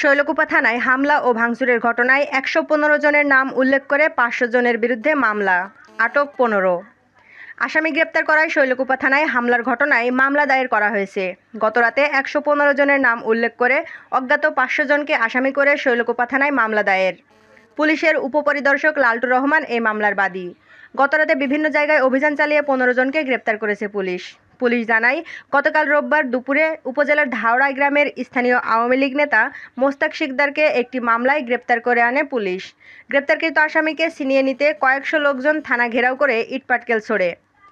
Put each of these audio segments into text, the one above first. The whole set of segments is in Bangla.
শৈলকুপা থানায় হামলা ও ভাঙচুরের ঘটনায় একশো পনেরো জনের নাম উল্লেখ করে পাঁচশো জনের বিরুদ্ধে মামলা, আটক পনেরো। আসামি গ্রেপ্তার করায় শৈলকুপা থানায় হামলার ঘটনায় মামলা দায়ের করা হয়েছে। গতরাতে একশো পনেরো জনের নাম উল্লেখ করে অজ্ঞাত পাঁচশো জনকে আসামি করে শৈলকুপা থানায় মামলা দায়ের। পুলিশের উপপরিদর্শক লালটু রহমান এই মামলার বাদী। গতরাতে বিভিন্ন জায়গায় অভিযান চালিয়ে পনেরো জনকে গ্রেপ্তার করেছে পুলিশ। পুলিশ জানায়, গতকাল রোববার দুপুরে উপজেলার ধাওড়া গ্রামের স্থানীয় আওয়ামী লীগ নেতা মোস্তাক শিকদারকে একটি মামলায় গ্রেপ্তার করে আনে পুলিশ। গ্রেপ্তারকৃত আসামিকে ছিনিয়ে নিতে কয়েকশো লোকজন থানা ঘেরাও করে ইটপাটকেল ছোড়ে।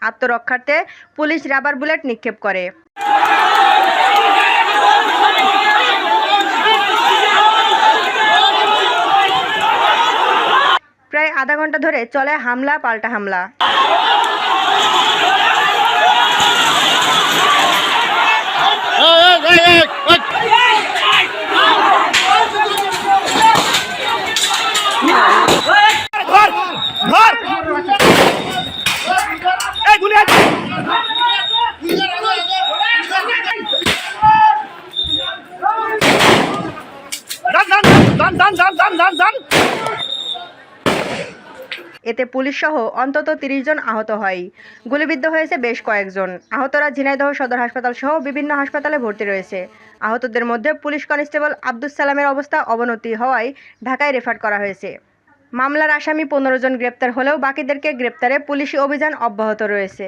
আত্মরক্ষার্থে পুলিশ রাবার বুলেট নিক্ষেপ করে। প্রায় আধা ঘণ্টা ধরে চলে হামলা, পাল্টা হামলা এই, এই, এই, এই। ধর ধর এই গুলি আছে যান এতে পুলিশ সহ অন্তত তিরিশ জন আহত হয়। গুলিবিদ্ধ হয়েছে বেশ কয়েকজন। আহতরা ঝিনাইদহ সদর হাসপাতাল সহ বিভিন্ন হাসপাতালে ভর্তি রয়েছে। আহতদের মধ্যে পুলিশ কনস্টেবল আব্দুস সালামের অবস্থা অবনতি হওয়ায় ঢাকায় রেফার করা হয়েছে। মামলার আসামি পনেরো জন গ্রেপ্তার হলেও বাকিদেরকে গ্রেপ্তারে পুলিশি অভিযান অব্যাহত রয়েছে।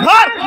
घर